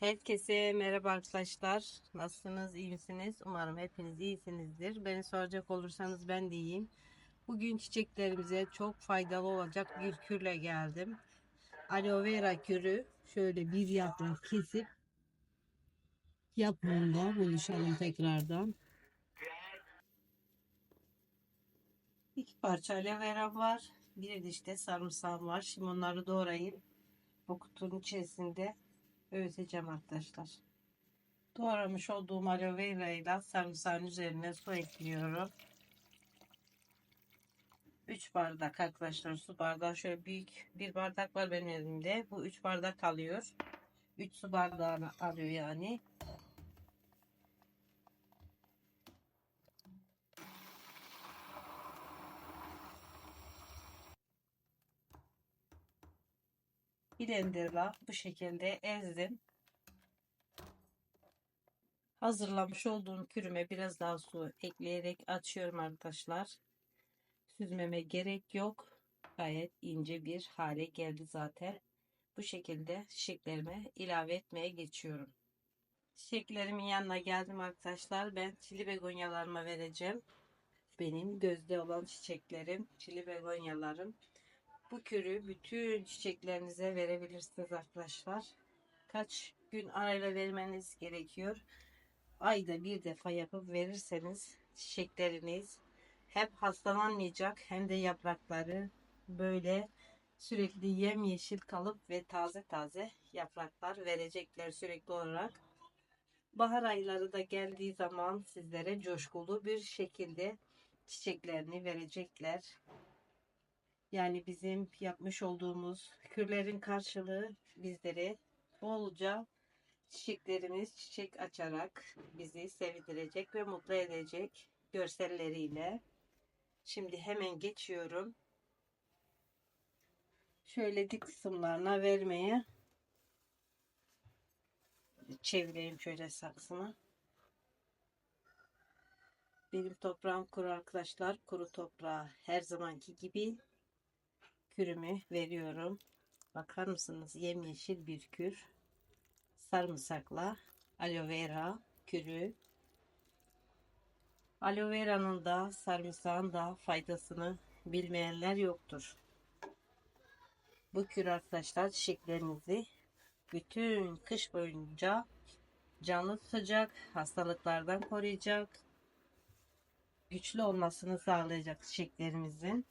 Herkese merhaba arkadaşlar. Nasılsınız? iyi misiniz? Umarım hepiniz iyisinizdir. Beni soracak olursanız ben de iyiyim. Bugün çiçeklerimize çok faydalı olacak bir kürle geldim. Aloe vera kürü şöyle bir yaprak kesip yapımında buluşalım tekrardan. İki parça aloe vera var. Bir de işte sarımsağım var. Şimdi onları doğrayıp bu kutunun içerisinde öğüteceğim arkadaşlar. Doğramış olduğum aloe vera ile sarımsağın üzerine su ekliyorum. 3 bardak arkadaşlar su bardağı şöyle büyük bir bardak var benim elimde. Bu 3 bardak alıyor. 3 su bardağını alıyor yani. Blenderla bu şekilde ezdim. Hazırlamış olduğum kürüme biraz daha su ekleyerek açıyorum arkadaşlar. Süzmeme gerek yok. Gayet ince bir hale geldi zaten. Bu şekilde çiçeklerime ilave etmeye geçiyorum. Çiçeklerimin yanına geldim arkadaşlar. Ben çili begonyalarıma vereceğim. Benim gözde olan çiçeklerim, çili begonyalarım. Bu kürü bütün çiçeklerinize verebilirsiniz arkadaşlar. Kaç gün arayla vermeniz gerekiyor. Ayda bir defa yapıp verirseniz çiçekleriniz hem hastalanmayacak hem de yaprakları böyle sürekli yemyeşil kalıp ve taze taze yapraklar verecekler sürekli olarak. Bahar ayları da geldiği zaman sizlere coşkulu bir şekilde çiçeklerini verecekler. Yani bizim yapmış olduğumuz kürlerin karşılığı bizlere bolca çiçeklerimiz çiçek açarak bizi sevindirecek ve mutlu edecek görselleriyle. Şimdi hemen geçiyorum. Şöyle dik kısımlarına vermeye çevireyim şöyle saksımı. Benim toprağım kuru arkadaşlar. Kuru toprağa her zamanki gibi kürümü veriyorum. Bakar mısınız? Yemyeşil bir kür. Sarımsakla aloe vera kürü. Aloe vera'nın da sarımsağın da faydasını bilmeyenler yoktur. Bu kür arkadaşlar çiçeklerinizi bütün kış boyunca canlı tutacak, hastalıklardan koruyacak, güçlü olmasını sağlayacak çiçeklerimizin.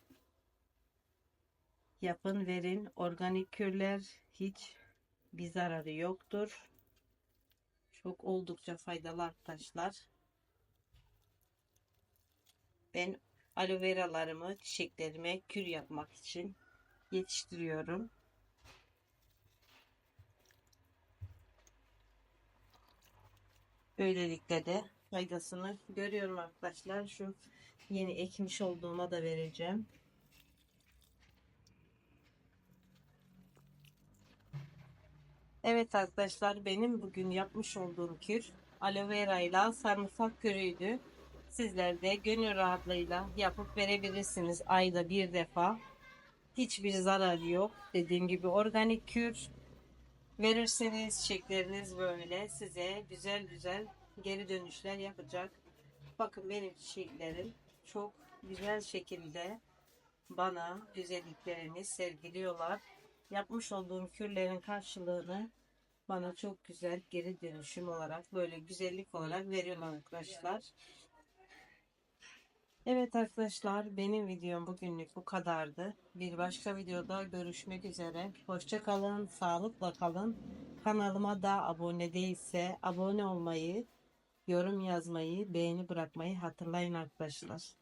Yapın verin organik kürler hiç bir zararı yoktur. Çok oldukça faydalı arkadaşlar. Ben aloe veralarımı çiçeklerime kür yapmak için yetiştiriyorum. Böylelikle de faydasını görüyorum arkadaşlar. Şu yeni ekmiş olduğuma da vereceğim. Evet arkadaşlar benim bugün yapmış olduğum kür aloe vera ile sarımsak kürüydü. Sizler de gönül rahatlığıyla yapıp verebilirsiniz ayda bir defa. Hiçbir zararı yok. Dediğim gibi organik kür verirseniz çiçekleriniz böyle size güzel güzel geri dönüşler yapacak. Bakın benim çiçeklerim çok güzel şekilde bana güzelliklerini sergiliyorlar. Yapmış olduğum kürlerin karşılığını bana çok güzel geri dönüşüm olarak böyle güzellik olarak veriyorlar arkadaşlar. Evet arkadaşlar benim videom bugünlük bu kadardı. Bir başka videoda görüşmek üzere. Hoşça kalın, sağlıkla kalın. Kanalıma da abone değilse abone olmayı, yorum yazmayı, beğeni bırakmayı hatırlayın arkadaşlar.